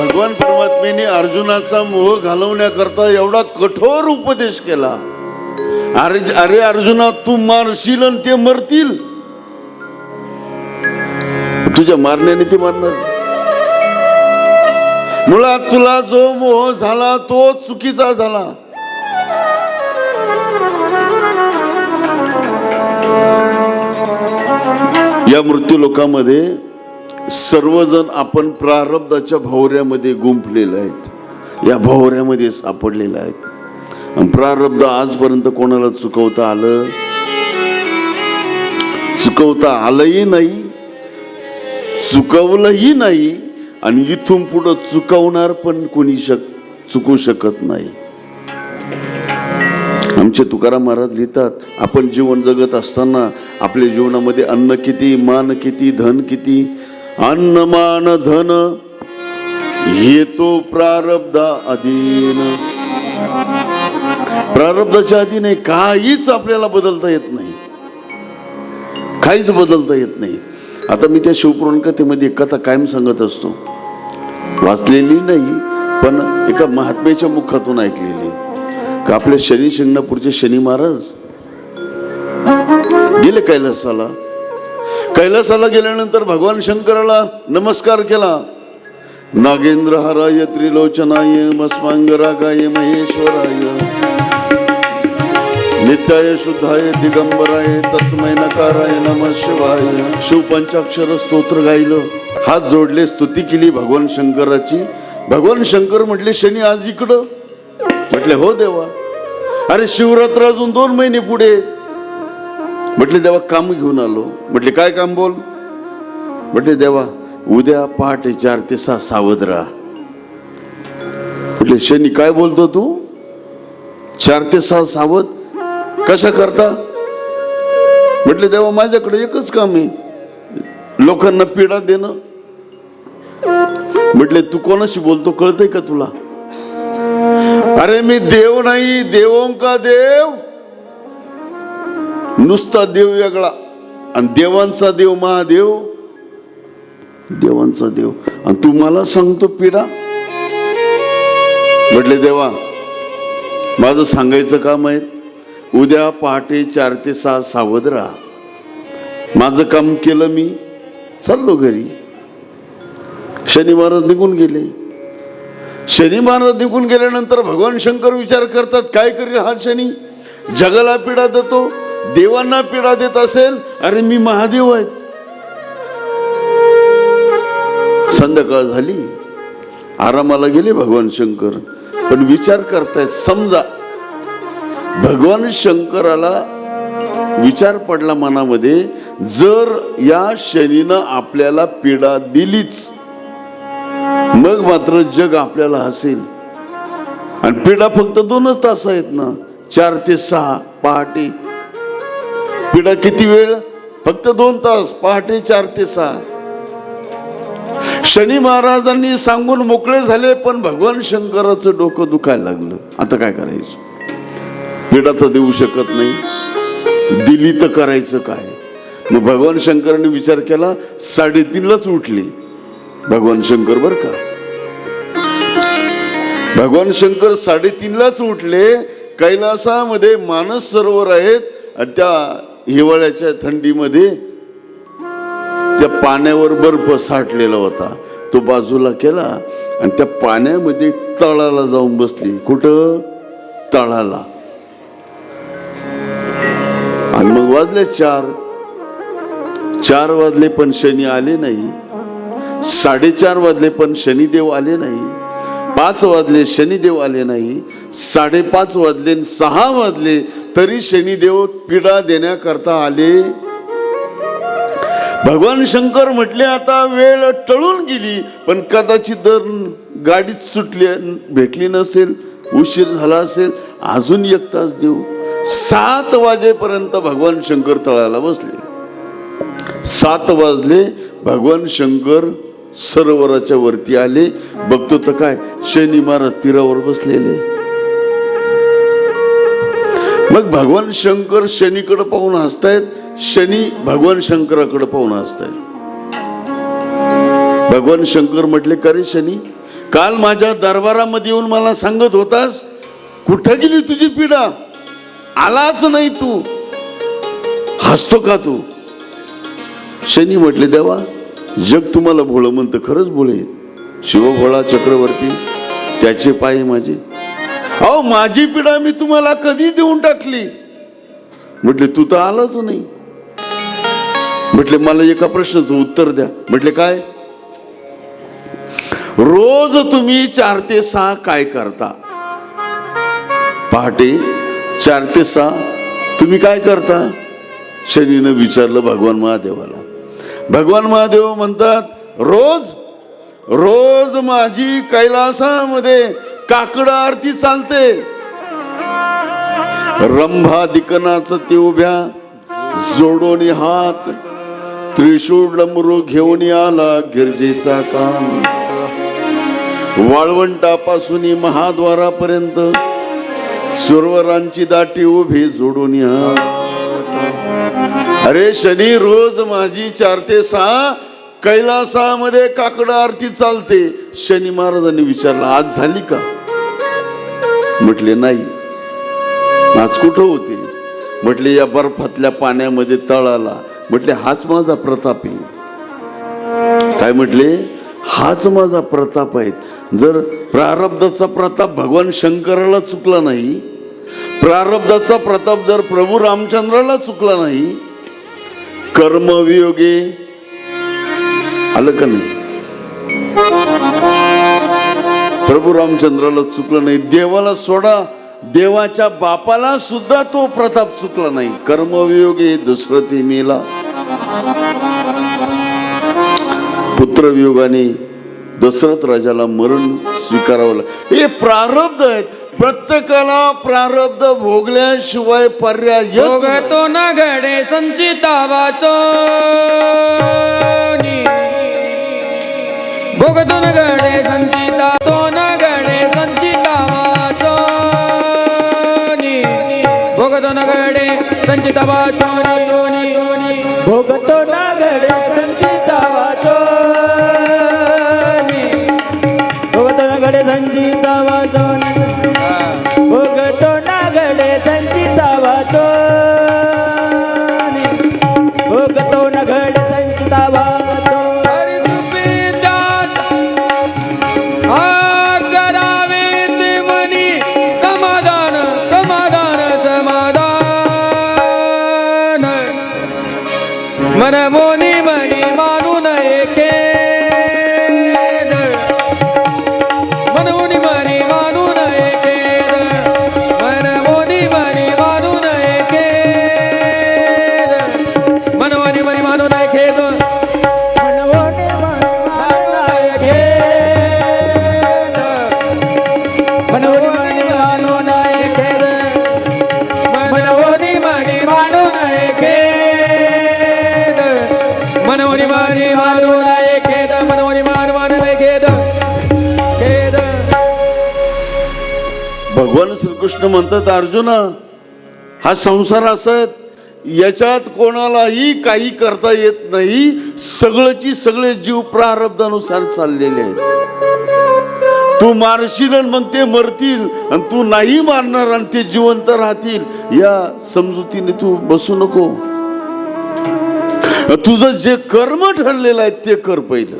भगवान परमात्मेने अर्जुनाचा मोह घालवण्याकरता एवढा कठोर उपदेश केला. अरे अरे अर्जुना तू मारशील आणि ते मरतील. तुझ्या मारण्याने ते मारणार. मुळात तुला जो मोह झाला तो चुकीचा झाला. या मृत्यू लोकांमध्ये सर्वजण आपण प्रारब्धाच्या भोवऱ्यामध्ये गुंफलेले आहेत. या भोवऱ्यामध्ये सापडलेले आहेत. प्रारब्ध आजपर्यंत कोणाला चुकवता आलं? चुकवता आलंही नाही चुकवलंही नाही आणि इथून पुढं चुकवणार पण कोणी शक चुकू शकत नाही. आमचे तुकाराम महाराज लिहितात आपण जीवन जगत असताना आपल्या जीवनामध्ये अन्न किती मान किती धन किती अन्न मान धन येतो प्रारब्धा अधीन. प्रारब्धाच्या अधीने काहीच आपल्याला बदलता येत नाही. काहीच बदलता येत नाही. आता मी त्या शिवपुराण कथेमध्ये एक कथा कायम सांगत असतो. वाचलेली नाही पण एका महात्म्याच्या मुखातून ऐकलेली. का आपले शनी शिंगणापूरचे शनी महाराज? गेले कैलासाला? कैलासाला गेल्यानंतर भगवान शंकराला नमस्कार केला. नागेंद्र हराय त्रिलोचनाय मस्मांगरागाय महेश्वराय. नित्याय शुद्धाय दिगंबराय तस्मय नकाराय नम शिवाय. शिवपंचाक्षर स्तोत्र गायलं. हात जोडले स्तुती केली भगवान शंकराची. भगवान शंकर म्हटले शनी आज इकडं. म्हटले हो देवा. अरे शिवरात्र अजून दोन महिने पुढे. म्हटले देवा काम घेऊन आलो. म्हटले काय काम बोल? म्हटले देवा उद्या पहाटे चार ते सहा सावध राहा. म्हटले शनी काय बोलतो तू? चार ते सहा सावध. कशा करता? म्हटले देवा माझ्याकडे एकच काम आहे. लोकांना पीडा देणं. म्हटले तू कोणाशी बोलतो कळतंय का तुला? अरे मी देव नाही देवों का देव? नुसता देव वेगळा. आणि देवांचा देव महादेव देवांचा देव. आणि तू मला सांगतो पिढा. म्हटले देवा माझं सांगायचं काम आहे उद्या पहाटे चार ते सहा सावध राहा. माझं काम केलं मी चाललो घरी. शनी महाराज निघून गेले. शनी महाराज निघून गेल्यानंतर भगवान शंकर विचार करतात काय करी हा शनी? जगाला पिढा देतो देवांना पीडा देत असेल अरे मी महादेव आहे. संध्याकाळ झाली. आरामाला गेले भगवान शंकर. पण विचार करतायत समजा भगवान शंकराला विचार पडला मनामध्ये जर या शनीनं आपल्याला पीडा दिलीच मग मात्र जग आपल्याला हसेल. आणि पीडा फक्त दोनच तास आहेत ना चार ते सहा पहाटे. पिढा किती वेळ? फक्त दोन तास पहाटे चार ते सहा. शनी महाराजांनी सांगून मोकळे झाले पण भगवान शंकराचं डोकं दुखायला लागलं. आता काय करायचं? पिढा तर देऊ शकत नाही. दिली तर करायचं काय? मग भगवान शंकरांनी विचार केला साडेतीनलाच उठले. भगवान शंकर बर का? भगवान शंकर साडेतीनलाच उठले. कैलासामध्ये मानस सरोवर आहेत आणि त्या हिवाळ्याच्या थंडीमध्ये त्या पाण्यावर बर्फ साठलेला होता. तो बाजूला केला आणि त्या पाण्यामध्ये तळाला जाऊन बसली. कुठं? तळाला. आणि मग वाजले चार. चार वाजले पण शनी आले नाही. साडेचार वाजले पण शनिदेव आले नाही. पाच वाजले शनिदेव आले नाही. साडेपाच वाजले आणि सहा वाजले तरी शनिदेव पीडा देण्याकरता आले. भगवान शंकर म्हटले आता वेळ टळून गेली पण कदाचित जर गाडीच सुटली भेटली नसेल उशीर झाला असेल अजून एक तास देऊ. सात वाजेपर्यंत भगवान शंकर तळाला बसले. सात वाजले भगवान शंकर सरोवराच्या वरती आले. बघतो तर काय शनी महाराज तीरावर बसलेले. मग भगवान शंकर शनीकडे पाहून हसतायत शनी भगवान शंकराकडे पाहून हसतायत. भगवान शंकर म्हटले का रे शनी? काल माझ्या दरबारामध्ये येऊन मला सांगत होतास कुठं गेली तुझी पिढा आलाच नाही तू. हसतो का तू? शनी म्हटले देवा जग तुम्हाला भोळं म्हणतं खरंच भोळे शिवभोळा चक्रवर्ती त्याचे पाय माझे. अहो माझी पिढा मी तुम्हाला कधी देऊन टाकली? म्हटले तू तर आलाच नाही. म्हटले मला एका प्रश्नाचं उत्तर द्या. म्हटले काय? रोज तुम्ही चार ते सहा काय करता? पहाटे चार ते सहा. तुम्ही काय करता? शनीनं विचारलं भगवान महादेवाला. भगवान महादेव म्हणतात रोज रोज माझी कैलासामध्ये काकड आरती चालते. रंभा दिकनाच ते उभ्या जोडोनी हात त्रिशूळ डमरू घेऊन आला गिरजेचा कान. वाळवंटापासून महाद्वारापर्यंत सुरवरांची दाटी उभी जोडून हात अरे शनी रोज माझी चार ते सहा कैलासामध्ये काकड आरती चालते. शनी महाराजांनी विचारलं आज झाली का? म्हटले नाही. आज कुठं होते? म्हटले या बर्फातल्या पाण्यामध्ये तळाला. म्हटले हाच माझा प्रताप आहे. काय म्हटले? हाच माझा प्रताप आहे. जर प्रारब्धाचा प्रताप भगवान शंकराला चुकला नाही प्रारब्धाचा प्रताप जर प्रभू रामचंद्राला चुकला नाही कर्मवियोगे आलं का नाही? प्रभू रामचंद्राला चुकलं नाही देवाला सोडा. देवाच्या बापाला सुद्धा तो प्रताप चुकला नाही. कर्मवियोगे दशरथी मेला पुत्रवियोगाने दशरथ राजाला मरण स्वीकारावं लागलं. हे प्रारब्ध आहेत. प्रत्येकाला प्रारब्ध भोगल्याशिवाय पर्याय भोगतो न घडे संचिता वाचो भोगतो न घडे संचिता घडे संचिता वाचो भोगतो नागडे संचिता वाचो भोगतो नागडे संचिता वाचो भोगतो नागडे संचिता वाचो मन भगवान श्रीकृष्ण म्हणतात अर्जुना हा संसार असत याच्यात कोणालाही काही करता येत नाही. सगळंची सगळे जीव प्रारब्धानुसार चाललेले आहेत. तू मारशील आणि मग ते मरतील आणि तू नाही मारणार आणि ते जिवंत राहतील या समजुतीने तू बसू नको. तुझं जे कर्म ठरलेलं आहे ते कर पहिलं.